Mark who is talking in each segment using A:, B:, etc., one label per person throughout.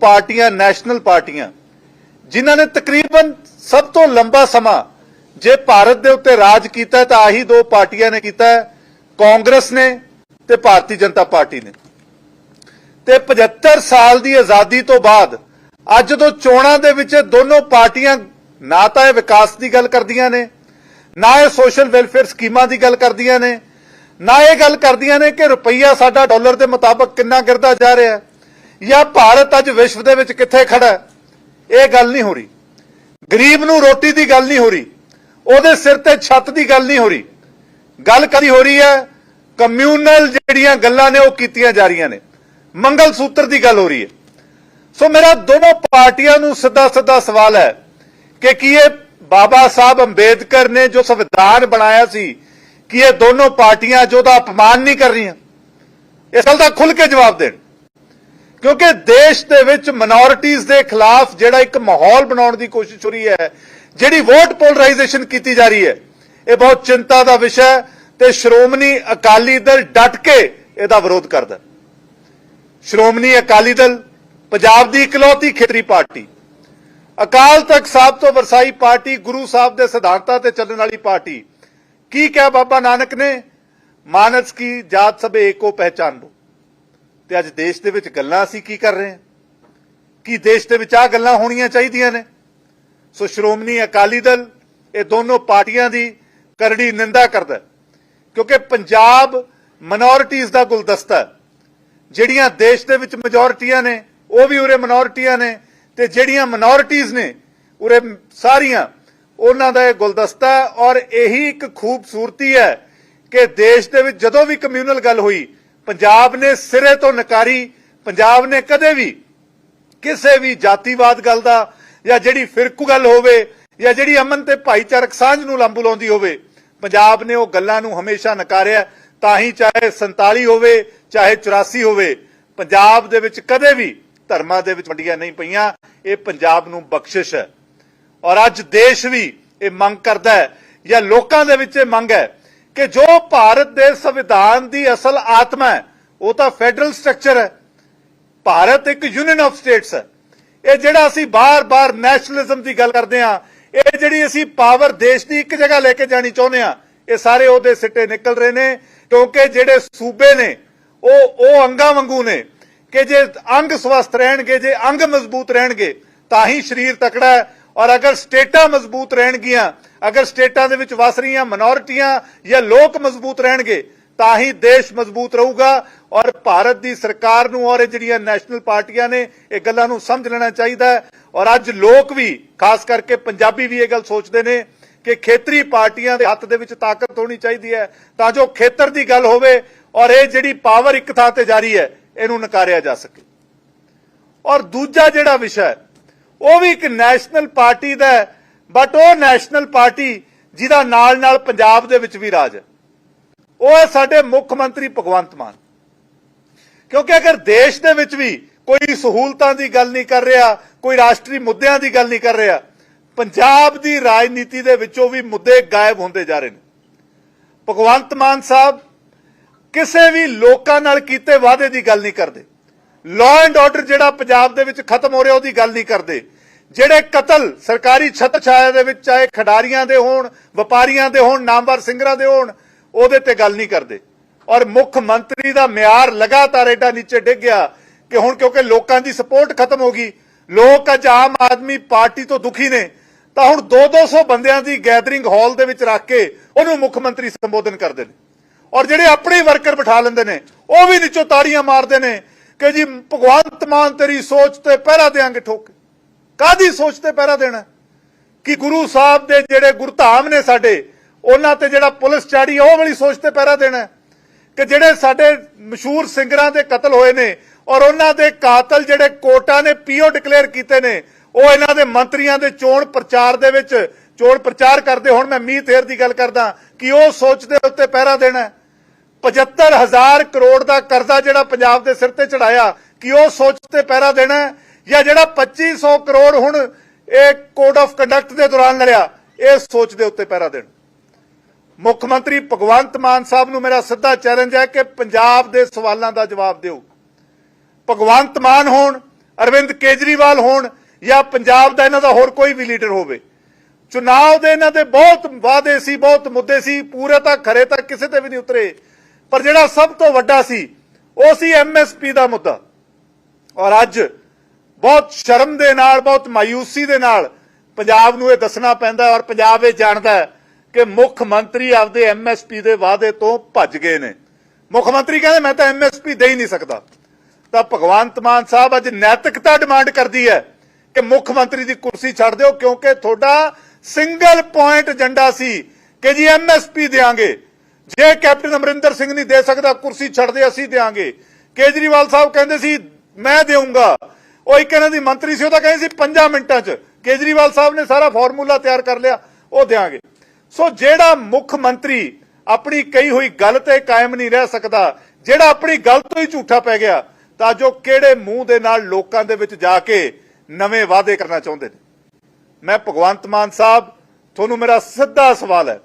A: ਪਾਰਟੀਆਂ, ਨੈਸ਼ਨਲ ਪਾਰਟੀਆਂ, ਜਿਨ੍ਹਾਂ ਨੇ ਤਕਰੀਬਨ ਸਭ ਤੋਂ ਲੰਬਾ ਸਮਾਂ ਜੇ ਭਾਰਤ ਦੇ ਉੱਤੇ ਰਾਜ ਕੀਤਾ ਤਾਂ ਆਹੀ ਦੋ ਪਾਰਟੀਆਂ ਨੇ ਕੀਤਾ ਕਾਂਗਰਸ ਨੇ ਤੇ ਭਾਰਤੀ ਜਨਤਾ ਪਾਰਟੀ ਨੇ। ਤੇ 75 ਸਾਲ ਦੀ ਆਜ਼ਾਦੀ ਤੋਂ ਬਾਅਦ, ਅੱਜ ਜਦੋਂ ਚੋਣਾਂ ਦੇ ਵਿੱਚ ਇਹ ਦੋਨੋਂ ਪਾਰਟੀਆਂ ਨਾ ਤਾਂ ਇਹ ਵਿਕਾਸ ਦੀ ਗੱਲ ਕਰਦੀਆਂ ਨੇ, ਨਾ ਇਹ ਸੋਸ਼ਲ ਵੈਲਫੇਅਰ ਸਕੀਮਾਂ ਦੀ ਗੱਲ ਕਰਦੀਆਂ ਨੇ, ਨਾ ਇਹ ਗੱਲ ਕਰਦੀਆਂ ਨੇ ਕਿ ਰੁਪਈਆ ਸਾਡਾ ਡਾਲਰ ਦੇ ਮੁਤਾਬਕ ਕਿੰਨਾ ਗਿਰਦਾ ਜਾ ਰਿਹਾ ਹੈ। ਜਾਂ ਭਾਰਤ ਅੱਜ ਵਿਸ਼ਵ ਦੇ ਵਿੱਚ ਕਿੱਥੇ ਖੜਾ ਇਹ ਗੱਲ ਨਹੀਂ ਹੋ ਰਹੀ। ਗਰੀਬ ਨੂੰ ਰੋਟੀ ਦੀ ਗੱਲ ਨਹੀਂ ਹੋ ਰਹੀ। ਉਹਦੇ ਸਿਰ ਤੇ ਛੱਤ ਦੀ ਗੱਲ ਨਹੀਂ ਹੋ ਰਹੀ। ਗੱਲ ਕਦੀ ਹੋ ਰਹੀ ਹੈ ਕਮਿਊਨਲ ਜਿਹੜੀਆਂ ਗੱਲਾਂ ਨੇ ਉਹ ਕੀਤੀਆਂ ਜਾ ਰਹੀਆਂ ਨੇ। ਮੰਗਲ ਸੂਤਰ ਦੀ ਗੱਲ ਹੋ ਰਹੀ ਹੈ। ਸੋ ਮੇਰਾ ਦੋਨੋਂ ਪਾਰਟੀਆਂ ਨੂੰ ਸਿੱਧਾ ਸਿੱਧਾ ਸਵਾਲ ਹੈ ਕਿ ਕੀ ਇਹ ਬਾਬਾ ਸਾਹਿਬ ਅੰਬੇਦਕਰ ਨੇ ਜੋ ਸੰਵਿਧਾਨ ਬਣਾਇਆ ਸੀ, ਕਿ ਇਹ ਦੋਨੋਂ ਪਾਰਟੀਆਂ ਜੋ ਦਾ ਅਪਮਾਨ ਨਹੀਂ ਕਰ ਰਹੀਆਂ? ਇਸ ਗੱਲ ਦਾ ਖੁੱਲ ਕੇ ਜਵਾਬ ਦੇਣ। ਕਿਉਂਕਿ ਦੇਸ਼ ਦੇ ਵਿੱਚ ਮਿਨੋਰਿਟੀਜ਼ ਦੇ ਖਿਲਾਫ ਜਿਹੜਾ ਇੱਕ ਮਾਹੌਲ ਬਣਾਉਣ ਦੀ ਕੋਸ਼ਿਸ਼ ਹੋ ਰਹੀ ਹੈ, ਜਿਹੜੀ ਵੋਟ ਪੋਲਰਾਈਜੇਸ਼ਨ ਕੀਤੀ ਜਾ ਰਹੀ ਹੈ, ਇਹ ਬਹੁਤ ਚਿੰਤਾ ਦਾ ਵਿਸ਼ਾ ਹੈ ਤੇ ਸ਼੍ਰੋਮਣੀ ਅਕਾਲੀ ਦਲ ਡਟ ਕੇ ਇਹਦਾ ਵਿਰੋਧ ਕਰਦਾ ਸ਼੍ਰੋਮਣੀ ਅਕਾਲੀ ਦਲ ਪੰਜਾਬ ਦੀ ਇਕਲੌਤੀ ਖੇਤਰੀ ਪਾਰਟੀ, ਅਕਾਲ ਤਖਤ ਸਾਹਿਬ ਤੋਂ ਵਰਸਾਈ ਪਾਰਟੀ, ਗੁਰੂ ਸਾਹਿਬ ਦੇ ਸਿਧਾਂਤਾਂ ਤੇ ਚੱਲਣ ਵਾਲੀ ਪਾਰਟੀ, ਕੀ ਕਿਹਾ ਬਾਬਾ ਨਾਨਕ ਨੇ? ਮਾਨਸ ਕੀ ਜਾਤ ਸਭੇ ਏਕੋ ਪਹਿਚਾਨ ਲੋ ਤੇ ਅੱਜ ਦੇਸ਼ ਦੇ ਵਿੱਚ ਗੱਲਾਂ ਅਸੀਂ ਕੀ ਕਰ ਰਹੇ ਹਾਂ? ਕੀ ਦੇਸ਼ ਦੇ ਵਿੱਚ ਆ ਗੱਲਾਂ ਹੋਣੀਆਂ ਚਾਹੀਦੀਆਂ ਨੇ? ਸੋ ਸ਼੍ਰੋਮਣੀ ਅਕਾਲੀ ਦਲ, ਇਹ ਦੋਨੋਂ ਪਾਰਟੀਆਂ ਦੀ ਕਰੜੀ ਨਿੰਦਾ ਕਰਦਾ ਕਿਉਂਕਿ ਪੰਜਾਬ ਮਿਨੋਰਿਟੀਜ਼ ਦਾ ਗੁਲਦਸਤਾ ਜਿਹੜੀਆਂ ਦੇਸ਼ ਦੇ ਵਿੱਚ ਮੈਜੋਰਟੀਆਂ ਨੇ, ਉਹ ਵੀ ਉਰੇ ਮਿਨੋਰਟੀਆਂ ਨੇ ਤੇ ਜਿਹੜੀਆਂ ਮਿਨੋਰਿਟੀਜ਼ ਨੇ, ਉਰੇ ਸਾਰੀਆਂ, ਉਹਨਾਂ ਦਾ ਇਹ ਗੁਲਦਸਤਾ ਔਰ ਇਹੀ ਇੱਕ ਖੂਬਸੂਰਤੀ ਹੈ ਕਿ ਦੇਸ਼ ਦੇ ਵਿੱਚ ਜਦੋਂ ਵੀ ਕਮਿਊਨਲ ਗੱਲ ਹੋਈ ਪੰਜਾਬ ਨੇ ਸਿਰੇ ਤੋਂ ਨਕਾਰੀ, ਪੰਜਾਬ ਨੇ ਕਦੇ ਵੀ ਕਿਸੇ ਵੀ ਜਾਤੀਵਾਦ ਗੱਲ ਦਾ ਜਾਂ ਜਿਹੜੀ ਫਿਰਕੂ ਗੱਲ ਹੋਵੇ ਜਾਂ ਜਿਹੜੀ ਅਮਨ ਤੇ ਭਾਈਚਾਰਕ ਸਾਂਝ ਨੂੰ ਲਾਂਬੂ ਲਾਉਂਦੀ ਹੋਵੇ, ਪੰਜਾਬ ਨੇ ਉਹ ਗੱਲਾਂ ਨੂੰ ਹਮੇਸ਼ਾ ਨਕਾਰਿਆ, ਤਾਂ ਹੀ ਚਾਹੇ 47 ਹੋਵੇ, ਚਾਹੇ 84 ਹੋਵੇ, ਪੰਜਾਬ ਦੇ ਵਿੱਚ ਕਦੇ ਵੀ ਧਰਮਾਂ ਦੇ ਵਿੱਚ ਵੰਡੀਆਂ ਨਹੀਂ ਪਈਆਂ, ਇਹ ਪੰਜਾਬ ਨੂੰ ਬਖਸ਼ਿਸ਼ ਹੈ। ਔਰ ਅੱਜ ਦੇਸ਼ ਵੀ ਇਹ ਮੰਗ ਕਰਦਾ ਹੈ ਜਾਂ ਲੋਕਾਂ ਦੇ ਵਿੱਚ ਇਹ ਮੰਗ ਹੈ ਕਿ ਜੋ ਭਾਰਤ ਦੇ ਸੰਵਿਧਾਨ ਦੀ ਅਸਲ ਆਤਮਾ ਹੈ, ਉਹ ਤਾਂ ਫੈਡਰਲ ਸਟਰਕਚਰ ਹੈ। ਭਾਰਤ ਇੱਕ ਯੂਨੀਅਨ ਆਫ ਸਟੇਟਸ ਹੈ। ਇਹ ਜਿਹੜਾ ਅਸੀਂ ਬਾਰ-ਬਾਰ ਨੈਸ਼ਨਲਿਜ਼ਮ ਦੀ ਗੱਲ ਕਰਦੇ ਆ ਇਹ ਜਿਹੜੀ ਅਸੀਂ ਪਾਵਰ ਦੇਸ਼ ਦੀ ਇੱਕ ਜਗ੍ਹਾ ਲੈ ਕੇ ਜਾਣੀ ਚਾਹੁੰਦੇ ਆ ਇਹ ਸਾਰੇ ਉਹਦੇ ਸਿੱਟੇ ਨਿਕਲ ਰਹੇ ਨੇ, ਕਿਉਂਕਿ ਜਿਹੜੇ ਸੂਬੇ ਨੇ, ਉਹ ਉਹ ਅੰਗਾਂ ਵਾਂਗੂ ਨੇ ਕਿ ਜੇ ਅੰਗ ਸਵਸਥ ਰਹਿਣਗੇ, ਜੇ ਅੰਗ ਮਜ਼ਬੂਤ ਰਹਿਣਗੇ, ਤਾਂ ਹੀ ਸਰੀਰ ਤਕੜਾ ਹੈ ਔਰ ਅਗਰ ਸਟੇਟਾਂ ਮਜ਼ਬੂਤ ਰਹਿਣਗੀਆਂ, ਅਗਰ ਸਟੇਟਾਂ ਦੇ ਵਿੱਚ ਵਸ ਰਹੀਆਂ ਮਿਨੋਰਿਟੀਆਂ ਜਾਂ ਲੋਕ ਮਜ਼ਬੂਤ ਰਹਿਣਗੇ, ਤਾਂ ਹੀ ਦੇਸ਼ ਮਜ਼ਬੂਤ ਰਹੂਗਾ ਔਰ ਭਾਰਤ ਦੀ ਸਰਕਾਰ ਨੂੰ ਔਰ ਇਹ ਜਿਹੜੀਆਂ ਨੈਸ਼ਨਲ ਪਾਰਟੀਆਂ ਨੇ, ਇਹ ਗੱਲਾਂ ਨੂੰ ਸਮਝ ਲੈਣਾ ਚਾਹੀਦਾ ਹੈ। ਔਰ ਅੱਜ ਲੋਕ ਵੀ, ਖਾਸ ਕਰਕੇ ਪੰਜਾਬੀ ਵੀ ਇਹ ਗੱਲ ਸੋਚਦੇ ਨੇ ਕਿ ਖੇਤਰੀ ਪਾਰਟੀਆਂ ਦੇ ਹੱਥ ਦੇ ਵਿੱਚ ਤਾਕਤ ਹੋਣੀ ਚਾਹੀਦੀ ਹੈ, ਤਾਂ ਜੋ ਖੇਤਰ ਦੀ ਗੱਲ ਹੋਵੇ ਔਰ ਇਹ ਜਿਹੜੀ ਪਾਵਰ ਇੱਕ ਥਾਂ ਤੇ ਜਾਰੀ ਹੈ, ਇਹਨੂੰ ਨਕਾਰਿਆ ਜਾ ਸਕੇ। ਔਰ ਦੂਜਾ ਜਿਹੜਾ ਵਿਸ਼ਾ ਹੈ ਉਹ ਵੀ ਇੱਕ ਨੈਸ਼ਨਲ ਪਾਰਟੀ ਦਾ ਬਟ ਉਹ ਨੈਸ਼ਨਲ ਪਾਰਟੀ ਜਿਹਦਾ ਨਾਲ ਨਾਲ ਪੰਜਾਬ ਦੇ ਵਿੱਚ ਵੀ ਰਾਜ ਹੈ। ਉਹ ਹੈ ਸਾਡੇ ਮੁੱਖ ਮੰਤਰੀ ਭਗਵੰਤ ਮਾਨ। ਕਿਉਂਕਿ ਅਗਰ ਦੇਸ਼ ਦੇ ਵਿੱਚ ਵੀ ਕੋਈ ਸਹੂਲਤਾਂ ਦੀ ਗੱਲ ਨਹੀਂ ਕਰ ਰਿਹਾ, ਕੋਈ ਰਾਸ਼ਟਰੀ ਮੁੱਦਿਆਂ ਦੀ ਗੱਲ ਨਹੀਂ ਕਰ ਰਿਹਾ, ਪੰਜਾਬ ਦੀ ਰਾਜਨੀਤੀ ਦੇ ਵਿੱਚੋਂ ਵੀ ਮੁੱਦੇ ਗਾਇਬ ਹੁੰਦੇ ਜਾ ਰਹੇ ਨੇ। ਭਗਵੰਤ ਮਾਨ ਸਾਹਿਬ ਕਿਸੇ ਵੀ ਲੋਕਾਂ ਨਾਲ ਕੀਤੇ ਵਾਅਦੇ ਦੀ ਗੱਲ ਨਹੀਂ ਕਰਦੇ। ਲਾਅ ਐਂਡ ਆਰਡਰ ਜਿਹੜਾ ਪੰਜਾਬ ਦੇ ਵਿੱਚ ਖਤਮ ਹੋ ਰਿਹਾ, ਉਹਦੀ ਗੱਲ ਨਹੀਂ ਕਰਦੇ। ਜਿਹੜੇ ਕਤਲ ਸਰਕਾਰੀ ਛੱਤ ਛਾਇਆ ਦੇ ਵਿੱਚ, ਚਾਹੇ ਖਿਡਾਰੀਆਂ ਦੇ ਹੋਣ, ਵਪਾਰੀਆਂ ਦੇ ਹੋਣ, ਨਾਮਵਰ ਸਿੰਗਰਾਂ ਦੇ ਹੋਣ, ਉਹਦੇ ਤੇ ਗੱਲ ਨਹੀਂ ਕਰਦੇ। ਔਰ ਮੁੱਖ ਮੰਤਰੀ ਦਾ ਮਿਆਰ ਲਗਾਤਾਰ ਏਡਾ ਨੀਚੇ ਡਿੱਗ ਗਿਆ ਕਿ ਹੁਣ ਕਿਉਂਕਿ ਲੋਕਾਂ ਦੀ ਸਪੋਰਟ ਖਤਮ ਹੋ ਗਈ, ਲੋਕ ਅੱਜ ਆਮ ਆਦਮੀ ਪਾਰਟੀ ਤੋਂ ਦੁਖੀ ਨੇ, ਤਾਂ ਹੁਣ 2-200 ਬੰਦਿਆਂ ਦੀ ਗੈਦਰਿੰਗ ਹਾਲ ਦੇ ਵਿੱਚ ਰੱਖ ਕੇ ਉਹਨੂੰ ਮੁੱਖ ਮੰਤਰੀ ਸੰਬੋਧਨ ਕਰਦੇ ਨੇ। ਔਰ ਜਿਹੜੇ ਆਪਣੇ ਵਰਕਰ ਬਿਠਾ ਲੈਂਦੇ ਨੇ, ਉਹ ਵੀ ਨੀਚੋਂ ਤਾੜੀਆਂ ਮਾਰਦੇ ਨੇ ਕਿ ਜੀ ਭਗਵੰਤ ਮਾਨ ਤੇਰੀ ਸੋਚ ਤੇ ਪਹਿਰਾ ਦੇਾਂਗੇ ਠੋਕ। ਕਾਦੀ ਸੋਚ ਤੇ ਪਹਿਰਾ ਦੇਣਾ? ਕਿ ਗੁਰੂ ਸਾਹਿਬ ਦੇ ਜਿਹੜੇ ਗੁਰਧਾਮ ਨੇ ਸਾਡੇ, ਉਹਨਾਂ ਤੇ ਜਿਹੜਾ ਪੁਲਿਸ ਚਾੜੀ ਉਹ ਵਾਲੀ ਸੋਚ ਤੇ ਪਹਿਰਾ ਦੇਣਾ। ਕਿ ਜਿਹੜੇ ਸਾਡੇ ਮਸ਼ਹੂਰ ਸਿੰਗਰਾਂ ਦੇ ਕਤਲ ਹੋਏ ਨੇ, ਔਰ ਉਹਨਾਂ ਦੇ ਕਾਤਲ ਜਿਹੜੇ ਕੋਟਾ ਨੇ ਪੀਓ ਡਿਕਲੇਅਰ ਕੀਤੇ ਨੇ, ਉਹ ਇਹਨਾਂ ਦੇ ਮੰਤਰੀਆਂ ਦੇ ਚੋਣ ਪ੍ਰਚਾਰ ਦੇ ਵਿੱਚ, ਚੋਣ ਪ੍ਰਚਾਰ ਕਰਦੇ ਹੁਣ ਮੈਂ ਮੀਤ ਹੇਰ ਦੀ ਗੱਲ ਕਰਦਾ, ਕਿ ਉਹ ਸੋਚ ਦੇ ਉੱਤੇ ਪਹਿਰਾ ਦੇਣਾ। 75000 ਕਰੋੜ ਦਾ ਕਰਜ਼ਾ ਜਿਹੜਾ ਪੰਜਾਬ ਦੇ ਸਿਰ ਤੇ ਚੜਾਇਆ, ਕਿ ਉਹ ਸੋਚ ਤੇ ਪਹਿਰਾ ਦੇਣਾ ਜਾਂ ਜਿਹੜਾ 2500 ਕਰੋੜ ਹੁਣ ਇਹ ਕੋਡ ਆਫ ਕੰਡਕਟ ਦੇ ਦੌਰਾਨ ਲੜਿਆ, ਇਹ ਸੋਚ ਦੇ ਉੱਤੇ ਪਹਿਰਾ ਦੇਣ। ਮੁੱਖ ਮੰਤਰੀ ਭਗਵੰਤ ਮਾਨ ਸਾਹਿਬ ਨੂੰ ਮੇਰਾ ਸਿੱਧਾ ਚੈਲੰਜ ਹੈ ਕਿ ਪੰਜਾਬ ਦੇ ਸਵਾਲਾਂ ਦਾ ਜਵਾਬ ਦਿਓ। ਭਗਵੰਤ ਮਾਨ ਹੋਣ, ਅਰਵਿੰਦ ਕੇਜਰੀਵਾਲ ਹੋਣ, ਜਾਂ ਪੰਜਾਬ ਦਾ ਇਹਨਾਂ ਦਾ ਹੋਰ ਕੋਈ ਵੀ ਲੀਡਰ ਹੋਵੇ। ਚੁਣਾਵ ਦੇ ਇਹਨਾਂ ਦੇ ਬਹੁਤ ਵਾਅਦੇ ਸੀ, ਬਹੁਤ ਮੁੱਦੇ ਸੀ, ਪੂਰੇ ਤਾਂ ਖਰੇ ਤੱਕ ਕਿਸੇ ਤੇ ਵੀ ਨਹੀਂ ਉਤਰੇ। ਪਰ ਜਿਹੜਾ ਸਭ ਤੋਂ ਵੱਡਾ ਸੀ, ਉਹ ਸੀ ਐਮਐਸਪੀ ਦਾ ਮੁੱਦਾ। ਔਰ ਅੱਜ ਬਹੁਤ ਸ਼ਰਮ ਦੇ ਨਾਲ, ਬਹੁਤ ਮਾਇੂਸੀ ਦੇ ਨਾਲ ਪੰਜਾਬ ਨੂੰ ਇਹ ਦੱਸਣਾ ਪੈਂਦਾ ਔਰ ਪੰਜਾਬ ਇਹ ਜਾਣਦਾ ਹੈ ਕਿ ਮੁੱਖ ਮੰਤਰੀ ਆਪਦੇ ਐਮਐਸਪੀ ਦੇ ਵਾਅਦੇ ਤੋਂ ਭੱਜ ਗਏ ਨੇ। ਮੁੱਖ ਮੰਤਰੀ ਕਹਿੰਦੇ, ਮੈਂ ਤਾਂ ਐਮਐਸਪੀ ਦੇ ਹੀ ਨਹੀਂ ਸਕਦਾ। ਤਾਂ ਭਗਵੰਤ ਮਾਨ ਸਾਹਿਬ ਅੱਜ ਨੈਤਿਕਤਾ ਡਿਮਾਂਡ ਕਰਦੀ ਹੈ ਕਿ ਮੁੱਖ ਮੰਤਰੀ ਦੀ ਕੁਰਸੀ ਛੱਡ ਦਿਓ, ਕਿਉਂਕਿ ਤੁਹਾਡਾ ਸਿੰਗਲ ਪੁਆਇੰਟ ਏਜੰਡਾ ਸੀ ਕਿ ਜੀ ਐਮਐਸਪੀ ਦੇਾਂਗੇ ਜੇ ਕੈਪਟਨ ਅਮਰਿੰਦਰ ਸਿੰਘ ਨਹੀਂ ਦੇ ਸਕਦਾ, ਕੁਰਸੀ ਛੱਡ ਦੇ ਅਸੀਂ ਦੇਾਂਗੇ ਕੇਜਰੀਵਾਲ ਸਾਹਿਬ ਕਹਿੰਦੇ ਸੀ, ਮੈਂ ਦੇਵਾਂਗਾ ਉਹ ਇੱਕ ਇਹਨਾਂ ਦੀ ਮੰਤਰੀ ਸੀ, ਉਹ ਤਾਂ ਕਹਿੰਦੇ ਸੀ 5 ਮਿੰਟਾਂ 'ਚ। ਕੇਜਰੀਵਾਲ ਸਾਹਿਬ ਨੇ ਸਾਰਾ ਫਾਰਮੂਲਾ ਤਿਆਰ ਕਰ ਲਿਆ, ਉਹ ਦੇਾਂਗੇ ਸੋ ਜਿਹੜਾ ਮੁੱਖ ਮੰਤਰੀ ਆਪਣੀ ਕਹੀ ਹੋਈ ਗੱਲ ਤੇ ਕਾਇਮ ਨਹੀਂ ਰਹਿ ਸਕਦਾ, ਜਿਹੜਾ ਆਪਣੀ ਗੱਲ ਤੋਂ ਹੀ ਝੂਠਾ ਪੈ ਗਿਆ, ਤਾਂ ਜੋ ਕਿਹੜੇ ਮੂੰਹ ਦੇ ਨਾਲ ਲੋਕਾਂ ਦੇ ਵਿੱਚ ਜਾ ਕੇ ਨਵੇਂ ਵਾਅਦੇ ਕਰਨਾ ਚਾਹੁੰਦੇ ਨੇ। ਮੈਂ ਭਗਵੰਤ ਮਾਨ ਸਾਹਿਬ, ਤੁਹਾਨੂੰ ਮੇਰਾ ਸਿੱਧਾ ਸਵਾਲ ਹੈ।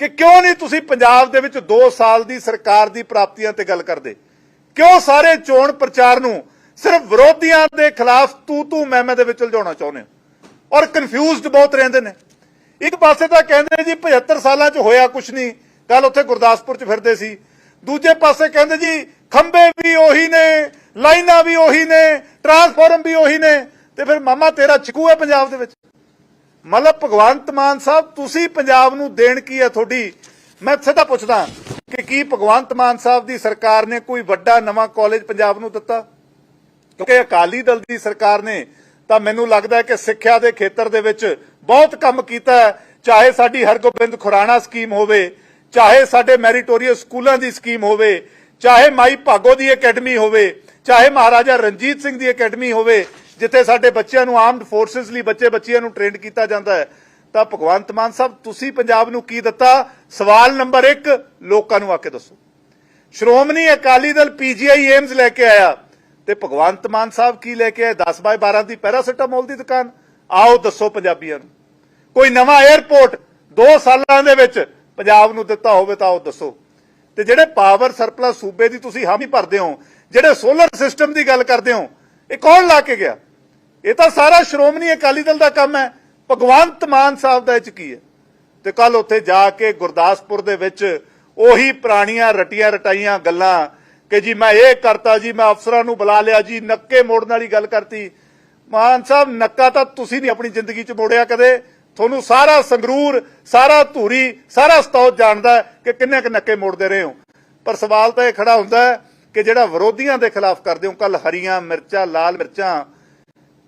A: ਕਿ ਕਿਉਂ ਨਹੀਂ ਤੁਸੀਂ ਪੰਜਾਬ ਦੇ ਵਿੱਚ 2 ਸਾਲ ਦੀ ਸਰਕਾਰ ਦੀ ਪ੍ਰਾਪਤੀਆਂ ਤੇ ਗੱਲ ਕਰਦੇ? ਕਿਉਂ ਸਾਰੇ ਚੋਣ ਪ੍ਰਚਾਰ ਨੂੰ ਸਿਰਫ ਵਿਰੋਧੀਆਂ ਦੇ ਖਿਲਾਫ ਤੂ ਤੂ ਮੈਂ ਦੇ ਵਿੱਚ ਉਲਝਾਉਣਾ ਚਾਹੁੰਦੇ ਹੋ? ਔਰ ਕਨਫਿਊਜ਼ਡ ਬਹੁਤ ਰਹਿੰਦੇ ਨੇ। ਇੱਕ ਪਾਸੇ ਤਾਂ ਕਹਿੰਦੇ ਜੀ 75 ਸਾਲਾਂ 'ਚ ਹੋਇਆ ਕੁਝ ਨਹੀਂ। ਕੱਲ ਉੱਥੇ ਗੁਰਦਾਸਪੁਰ 'ਚ ਫਿਰਦੇ ਸੀ। ਦੂਜੇ ਪਾਸੇ ਕਹਿੰਦੇ ਜੀ ਖੰਬੇ ਵੀ ਉਹੀ ਨੇ, ਲਾਈਨਾਂ ਵੀ ਉਹੀ ਨੇ ਟਰਾਂਸਫਾਰਮ ਵੀ ਉਹੀ ਨੇ। ਤੇ ਫਿਰ ਮਾਮਾ ਤੇਰਾ ਛਕੂ ਹੈ ਪੰਜਾਬ ਦੇ ਵਿੱਚ? ਮਤਲਬ ਭਗਵੰਤ ਮਾਨ ਸਾਹਿਬ, ਤੁਸੀਂ ਪੰਜਾਬ ਨੂੰ ਦੇਣ ਕੀ ਹੈ ਤੁਹਾਡੀ? ਮੈਂ ਸਿੱਧਾ ਪੁੱਛਦਾ ਕਿ ਕੀ ਭਗਵੰਤ ਮਾਨ ਸਾਹਿਬ ਦੀ ਸਰਕਾਰ ਨੇ ਕੋਈ ਵੱਡਾ ਨਵਾਂ ਕਾਲਜ ਪੰਜਾਬ ਨੂੰ ਦਿੱਤਾ? ਕਿਉਂਕਿ ਅਕਾਲੀ ਦਲ ਦੀ ਸਰਕਾਰ ਨੇ ਤਾਂ ਮੈਨੂੰ ਲੱਗਦਾ ਹੈ ਕਿ ਸਿੱਖਿਆ ਦੇ ਖੇਤਰ ਦੇ ਵਿੱਚ ਬਹੁਤ ਕੰਮ ਕੀਤਾ ਹੈ। ਚਾਹੇ ਸਾਡੀ ਹਰਗੋਬਿੰਦ ਖੁਰਾਣਾ ਸਕੀਮ ਹੋਵੇ, ਚਾਹੇ ਸਾਡੇ ਮੈਰੀਟੋਰੀਅਸ ਸਕੂਲਾਂ ਦੀ ਸਕੀਮ ਹੋਵੇ, ਚਾਹੇ ਮਾਈ ਭਾਗੋ ਦੀ ਅਕੈਡਮੀ ਹੋਵੇ, ਚਾਹੇ ਮਹਾਰਾਜਾ ਰਣਜੀਤ ਸਿੰਘ ਦੀ ਅਕੈਡਮੀ ਹੋਵੇ ਜਿੱਥੇ ਸਾਡੇ ਬੱਚਿਆਂ ਨੂੰ ਆਰਮਡ ਫੋਰਸਸ ਲਈ ਬੱਚੇ ਬੱਚਿਆਂ ਨੂੰ ਟ੍ਰੇਨਡ ਕੀਤਾ ਜਾਂਦਾ ਹੈ, ਤਾਂ ਭਗਵੰਤ ਮਾਨ ਸਾਹਿਬ, ਤੁਸੀਂ ਪੰਜਾਬ ਨੂੰ ਕੀ ਦਿੱਤਾ? ਸਵਾਲ ਨੰਬਰ 1 ਲੋਕਾਂ ਨੂੰ ਆ ਕੇ ਦੱਸੋ। Shiromani Akali Dal P G I AIIMS ਲੈ ਕੇ ਆਇਆ ਤੇ ਭਗਵੰਤ ਮਾਨ ਸਾਹਿਬ ਕੀ ਲੈ ਕੇ ਆਏ? 10 ਬਾਏ 12 ਦੀ ਪੈਰਾਸੀਟਾਮੋਲ ਦੀ ਦੁਕਾਨ। ਆਓ ਦੱਸੋ ਪੰਜਾਬੀਆਂ ਨੂੰ। ਕੋਈ ਨਵਾਂ 에ਅਰਪੋਰਟ 2 ਸਾਲਾਂ ਦੇ ਵਿੱਚ ਪੰਜਾਬ ਨੂੰ ਦਿੱਤਾ ਹੋਵੇ ਤਾਂ ਆਓ ਦੱਸੋ। ਤੇ ਜਿਹੜੇ ਪਾਵਰ ਸਰਪਲਸ ਸੂਬੇ ਦੀ ਤੁਸੀਂ ਹਾਮੀ ਭਰਦੇ ਹੋ, ਜਿਹੜੇ ਸੋਲਰ ਸਿਸਟਮ ਦੀ ਗੱਲ ਕਰਦੇ ਹੋ, ਇਹ ਕੌਣ ਲਾ ਕੇ ਗਿਆ? ਇਹ ਤਾਂ ਸਾਰਾ ਸ਼੍ਰੋਮਣੀ ਅਕਾਲੀ ਦਲ ਦਾ ਕੰਮ ਹੈ। ਭਗਵੰਤ ਮਾਨ ਸਾਹਿਬ ਦਾ ਇਹ ਚ ਕੀ ਹੈ? ਤੇ ਕੱਲ ਉੱਥੇ ਜਾ ਕੇ ਗੁਰਦਾਸਪੁਰ ਦੇ ਵਿੱਚ ਉਹੀ ਪੁਰਾਣੀਆਂ ਰਟੀਆਂ ਰਟਾਈਆਂ ਗੱਲਾਂ ਕਿ ਜੀ ਮੈਂ ਇਹ ਕਰਤਾ ਜੀ, ਮੈਂ ਅਫਸਰਾਂ ਨੂੰ ਬੁਲਾ ਲਿਆ ਜੀ, ਨੱਕੇ ਮੋੜਨ ਵਾਲੀ ਗੱਲ ਕਰਤੀ। ਮਾਨ ਸਾਹਿਬ, ਨੱਕਾ ਤਾਂ ਤੁਸੀਂ ਨਹੀਂ ਆਪਣੀ ਜ਼ਿੰਦਗੀ 'ਚ ਮੋੜਿਆ ਕਦੇ। ਤੁਹਾਨੂੰ ਸਾਰਾ ਸੰਗਰੂਰ, ਸਾਰਾ ਧੂਰੀ, ਸਾਰਾ ਸਤੌਤ ਜਾਣਦਾ ਕਿ ਕਿੰਨੇ ਕੁ ਨੱਕੇ ਮੋੜਦੇ ਰਹੇ ਹੋ। ਪਰ ਸਵਾਲ ਤਾਂ ਇਹ ਖੜਾ ਹੁੰਦਾ ਹੈ ਕਿ ਜਿਹੜਾ ਵਿਰੋਧੀਆਂ ਦੇ ਖਿਲਾਫ ਕਰਦੇ ਹੋ ਕੱਲ ਹਰੀਆਂ ਮਿਰਚਾਂ, ਲਾਲ ਮਿਰਚਾਂ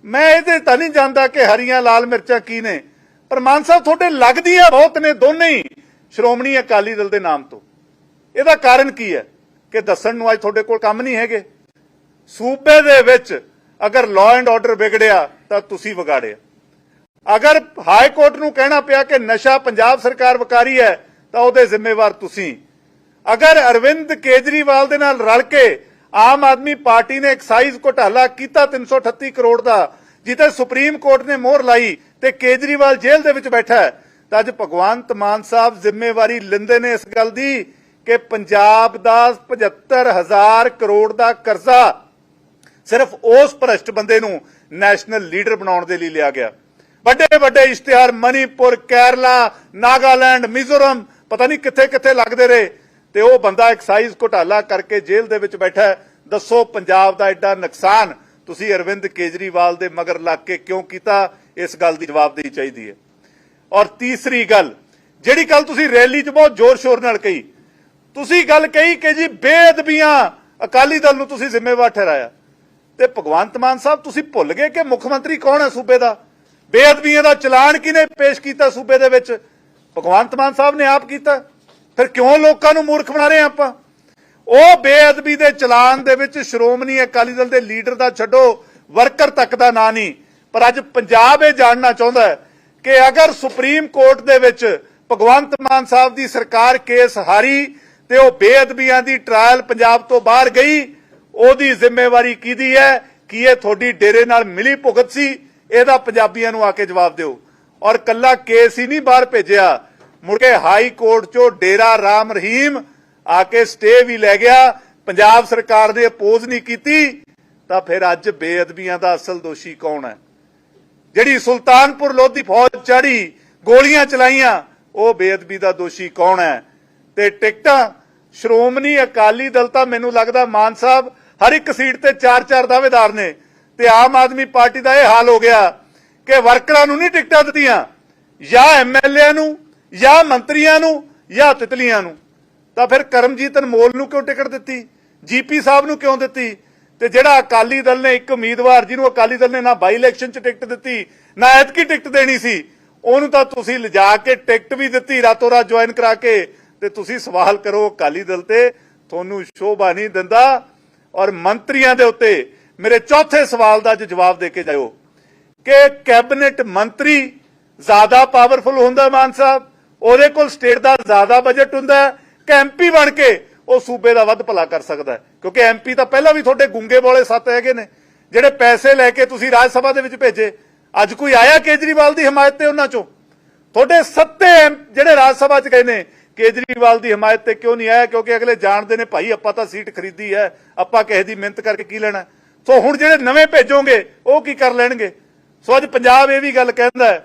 A: ਮੈਂ ਇਹਦੇ ਤਾਂ ਨਹੀਂ ਜਾਣਦਾ ਕਿ ਹਰੀਆਂ ਲਾਲ ਮਿਰਚਾਂ ਕੀ ਨੇ। ਪਰ ਮਾਨ ਸਾਹਿਬ, ਤੁਹਾਡੇ ਲੱਗਦੀ ਹੈ ਬਹੁਤ ਨੇ ਦੋਨੇ ਹੀ ਸ਼੍ਰੋਮਣੀ ਅਕਾਲੀ ਦਲ ਦੇ ਨਾਮ ਤੋਂ। ਇਹਦਾ ਕਾਰਨ ਕੀ ਹੈ ਕਿ ਦੱਸਣ ਨੂੰ ਅੱਜ ਤੁਹਾਡੇ ਕੋਲ ਕੰਮ ਨਹੀਂ ਹੈਗੇ? ਸੂਬੇ ਦੇ ਵਿੱਚ ਅਗਰ ਲਾਅ ਐਂਡ ਆਰਡਰ ਵਿਗੜਿਆ, ਤਾਂ ਤੁਸੀਂ ਵਿਗਾੜਿਆ। ਅਗਰ ਹਾਈ ਕੋਰਟ ਨੂੰ ਕਹਿਣਾ ਪਿਆ ਕਿ ਨਸ਼ਾ ਪੰਜਾਬ ਸਰਕਾਰ ਵਕਾਰੀ ਹੈ, ਤਾਂ ਉਹਦੇ ਜ਼ਿੰਮੇਵਾਰ ਤੁਸੀਂ। ਅਗਰ ਅਰਵਿੰਦ ਕੇਜਰੀਵਾਲ ਦੇ ਨਾਲ ਰਲ ਕੇ ਆਮ ਆਦਮੀ ਪਾਰਟੀ ਨੇ ਐਕਸਾਈਜ਼ ਘੁਟਾਲਾ ਕੀਤਾ 338 ਕਰੋੜ ਦਾ ਜਿੱਤੇ ਸੁਪਰੀਮ ਕੋਰਟ ਨੇ ਮੋਹਰ ਲਾਈ ਤੇ ਕੇਜਰੀਵਾਲ ਜੇਲ੍ਹ ਦੇ ਵਿੱਚ ਬੈਠਾ ਹੈ। ਤਾਂ ਅੱਜ ਭਗਵੰਤ ਮਾਨ ਸਾਹਿਬ ਜ਼ਿੰਮੇਵਾਰੀ ਲੈਂਦੇ ਨੇ ਇਸ ਗੱਲ ਦੀ ਕਿ ਪੰਜਾਬ ਦਾ 75000 ਕਰੋੜ ਦਾ ਕਰਜ਼ਾ ਸਿਰਫ ਉਸ ਭ੍ਰਸ਼ਟ ਬੰਦੇ ਨੂੰ ਨੈਸ਼ਨਲ ਲੀਡਰ ਬਣਾਉਣ ਦੇ ਲਈ ਲਿਆ ਗਿਆ। ਵੱਡੇ ਵੱਡੇ ਇਸ਼ਤਿਹਾਰ ਮਨੀਪੁਰ, ਕੇਰਲਾ, ਨਾਗਾਲੈਂਡ, ਮਿਜ਼ੋਰਮ, ਪਤਾ ਨਹੀਂ ਕਿੱਥੇ ਕਿੱਥੇ ਲੱਗਦੇ ਰਹੇ ਤੇ ਉਹ ਬੰਦਾ ਐਕਸਾਈਜ਼ ਘੁਟਾਲਾ ਕਰਕੇ ਜੇਲ੍ਹ ਦੇ ਵਿੱਚ ਬੈਠਾ ਦੱਸੋ, ਪੰਜਾਬ ਦਾ ਐਡਾ ਨੁਕਸਾਨ ਤੁਸੀਂ ਅਰਵਿੰਦ ਕੇਜਰੀਵਾਲ ਦੇ ਮਗਰ ਲੱਗ ਕੇ ਕਿਉਂ ਕੀਤਾ? ਇਸ ਗੱਲ ਦੀ ਜਵਾਬਦੇਹੀ ਚਾਹੀਦੀ ਹੈ। ਔਰ ਤੀਸਰੀ ਗੱਲ, ਜਿਹੜੀ ਕੱਲ ਤੁਸੀਂ ਰੈਲੀ 'ਚ ਬਹੁਤ ਜ਼ੋਰ-ਸ਼ੋਰ ਨਾਲ ਕਹੀ, ਤੁਸੀਂ ਗੱਲ ਕਹੀ ਕਿ ਜੀ ਬੇਅਦਬੀਆਂ ਅਕਾਲੀ ਦਲ ਨੂੰ ਤੁਸੀਂ ਜ਼ਿੰਮੇਵਾਰ ਠਹਿਰਾਇਆ। ਤੇ ਭਗਵੰਤ ਮਾਨ ਸਾਹਿਬ, ਤੁਸੀਂ ਭੁੱਲ ਗਏ ਕਿ ਮੁੱਖ ਮੰਤਰੀ ਕੌਣ ਹੈ ਸੂਬੇ ਦਾ? ਬੇਅਦਬੀਆਂ ਦਾ ਚਲਾਨ ਕਿਨੇ ਪੇਸ਼ ਕੀਤਾ ਸੂਬੇ ਦੇ ਵਿੱਚ? ਭਗਵੰਤ ਮਾਨ ਸਾਹਿਬ ਨੇ ਆਪ ਕੀਤਾ। ਫਿਰ ਕਿਉਂ ਲੋਕਾਂ ਨੂੰ ਮੂਰਖ ਬਣਾ ਰਹੇ ਆਪਾਂ? ਉਹ ਬੇਅਦਬੀ ਦੇ ਚਲਾਨ ਦੇ ਵਿੱਚ ਸ਼੍ਰੋਮਣੀ ਅਕਾਲੀ ਦਲ ਦੇ ਲੀਡਰ ਦਾ ਛੱਡੋ, ਵਰਕਰ ਤੱਕ ਦਾ ਨਾਂ ਨਹੀਂ। ਪਰ ਅੱਜ ਪੰਜਾਬ ਇਹ ਜਾਣਨਾ ਚਾਹੁੰਦਾ ਹੈ ਕਿ ਅਗਰ ਸੁਪਰੀਮ ਕੋਰਟ ਦੇ ਵਿੱਚ ਭਗਵੰਤ ਮਾਨ ਸਾਹਿਬ ਦੀ ਸਰਕਾਰ ਕੇਸ ਹਾਰੀ ਤੇ ਉਹ ਬੇਅਦਬੀਆਂ ਦੀ ਟ੍ਰਾਇਲ ਪੰਜਾਬ ਤੋਂ ਬਾਹਰ ਗਈ, ਉਹਦੀ ਜ਼ਿੰਮੇਵਾਰੀ ਕਿਹਦੀ ਹੈ? ਕੀ ਇਹ ਤੁਹਾਡੀ ਡੇਰੇ ਨਾਲ ਮਿਲੀ ਭੁਗਤ ਸੀ? ਇਹਦਾ ਪੰਜਾਬੀਆਂ ਨੂੰ ਆ ਕੇ ਜਵਾਬ ਦਿਓ। ਔਰ ਕੱਲਾ ਕੇਸ ਹੀ ਨਹੀਂ ਬਾਹਰ ਭੇਜਿਆ। ਮੁੜ ਕੇ ਹਾਈ ਕੋਰਟ ਚੋਂ ਡੇਰਾ ਰਾਮ ਰਹੀਮ ਆ ਕੇ ਸਟੇ ਵੀ ਲੈ ਗਿਆ, ਪੰਜਾਬ ਸਰਕਾਰ ਨੇ ਅਪੋਜ਼ ਨਹੀਂ ਕੀਤੀ, ਤਾਂ ਫਿਰ ਅੱਜ ਬੇਅਦਬੀਆਂ ਦਾ ਅਸਲ ਦੋਸ਼ੀ ਕੌਣ ਹੈ? ਜਿਹੜੀ ਸੁਲਤਾਨਪੁਰ ਲੋਧੀ ਫੌਜ ਚੜੀ ਗੋਲੀਆਂ ਚਲਾਈਆਂ, ਉਹ ਬੇਅਦਬੀ ਦਾ ਦੋਸ਼ੀ ਕੌਣ ਹੈ? ਤੇ ਟਿਕਟਾਂ, ਸ਼੍ਰੋਮਣੀ ਅਕਾਲੀ ਦਲ ਤਾਂ ਮੈਨੂੰ ਲੱਗਦਾ ਮਾਨ ਸਾਹਿਬ ਹਰ ਇੱਕ ਸੀਟ ਤੇ ਚਾਰ ਚਾਰ ਦਾਅਵੇਦਾਰ ਨੇ, ਤੇ ਆਮ ਆਦਮੀ ਪਾਰਟੀ ਦਾ ਇਹ ਹਾਲ ਹੋ ਗਿਆ ਕਿ ਵਰਕਰਾਂ ਨੂੰ ਨਹੀਂ ਟਿਕਟਾਂ ਦਿੱਤੀਆਂ, ਜਾਂ ਐਮਐਲਏ ਨੂੰ, ਜਾਂ ਮੰਤਰੀਆਂ ਨੂੰ, ਜਾਂ ਤਿਤਲੀਆਂ ਨੂੰ। ਤਾਂ ਫਿਰ ਕਰਮਜੀਤ ਅਨਮੋਲ ਨੂੰ ਕਿਉਂ ਟਿਕਟ ਦਿੱਤੀ? ਜੀਪੀ ਸਾਹਿਬ ਨੂੰ ਕਿਉਂ ਦਿੱਤੀ? ਤੇ ਜਿਹੜਾ ਅਕਾਲੀ ਦਲ ਨੇ ਇੱਕ ਉਮੀਦਵਾਰ ਜਿਹਨੂੰ ਅਕਾਲੀ ਦਲ ਨੇ ਨਾ ਬਾਈ ਇਲੈਕਸ਼ਨ 'ਚ ਟਿਕਟ ਦਿੱਤੀ, ਨਾ ਐਤਕੀ ਟਿਕਟ ਦੇਣੀ ਸੀ, ਉਹਨੂੰ ਤਾਂ ਤੁਸੀਂ ਲਿਜਾ ਕੇ ਟਿਕਟ ਵੀ ਦਿੱਤੀ ਰਾਤੋਂ ਰਾਤ ਜੁਆਇਨ ਕਰਾ ਕੇ। ਤੇ ਤੁਸੀਂ ਸਵਾਲ ਕਰੋ ਅਕਾਲੀ ਦਲ ਤੇ, ਤੁਹਾਨੂੰ ਸ਼ੋਭਾ ਨਹੀਂ ਦਿੰਦਾ। ਔਰ ਮੰਤਰੀਆਂ ਦੇ ਉੱਤੇ ਮੇਰੇ ਚੌਥੇ ਸਵਾਲ ਦਾ ਅੱਜ ਜਵਾਬ ਦੇ ਕੇ ਜਾਇਓ ਕਿ ਕੈਬਨਿਟ ਮੰਤਰੀ ਜ਼ਿਆਦਾ ਪਾਵਰਫੁਲ ਹੁੰਦਾ ਮਾਨ ਸਾਹਿਬ, ਉਹਦੇ ਕੋਲ ਸਟੇਟ ਦਾ ਜ਼ਿਆਦਾ ਬਜਟ ਹੁੰਦਾ ਹੈ ਕਿ ਐਮਪੀ ਬਣ ਕੇ ਉਹ ਸੂਬੇ ਦਾ ਵੱਧ ਭਲਾ ਕਰ ਸਕਦਾ ਹੈ। ਕਿਉਂਕਿ ਐਮਪੀ ਤਾਂ ਪਹਿਲਾਂ ਵੀ ਤੁਹਾਡੇ ਗੁੰਗੇ ਬੋਲੇ ਸੱਤ ਹੈਗੇ ਨੇ। ਜਿਹੜੇ ਪੈਸੇ ਲੈ ਕੇ ਤੁਸੀਂ ਰਾਜ ਸਭਾ ਦੇ ਵਿੱਚ ਭੇਜੇ, ਅੱਜ ਕੋਈ ਆਇਆ ਕੇਜਰੀਵਾਲ ਦੀ ਹਮਾਇਤ ਤੇ ਉਹਨਾਂ ਚੋਂ? ਤੁਹਾਡੇ ਸੱਤੇ ਐਮ- ਜਿਹੜੇ ਰਾਜ ਸਭਾ ਚ ਗਏ ਨੇ, ਕੇਜਰੀਵਾਲ ਦੀ ਹਮਾਇਤ ਤੇ ਕਿਉਂ ਨਹੀਂ ਆਇਆ? ਕਿਉਂਕਿ ਅਗਲੇ ਜਾਣਦੇ ਨੇ, ਭਾਈ, ਆਪਾਂ ਤਾਂ ਸੀਟ ਖਰੀਦੀ ਹੈ, ਆਪਾਂ ਕਿਸੇ ਦੀ ਮਿਹਨਤ ਕਰਕੇ ਕੀ ਲੈਣਾ ਸੋ ਹੁਣ ਜਿਹੜੇ ਨਵੇਂ ਭੇਜੋਗੇ, ਉਹ ਕੀ ਕਰ ਲੈਣਗੇ? ਸੋ ਅੱਜ ਪੰਜਾਬ ਇਹ ਵੀ ਗੱਲ ਕਹਿੰਦਾ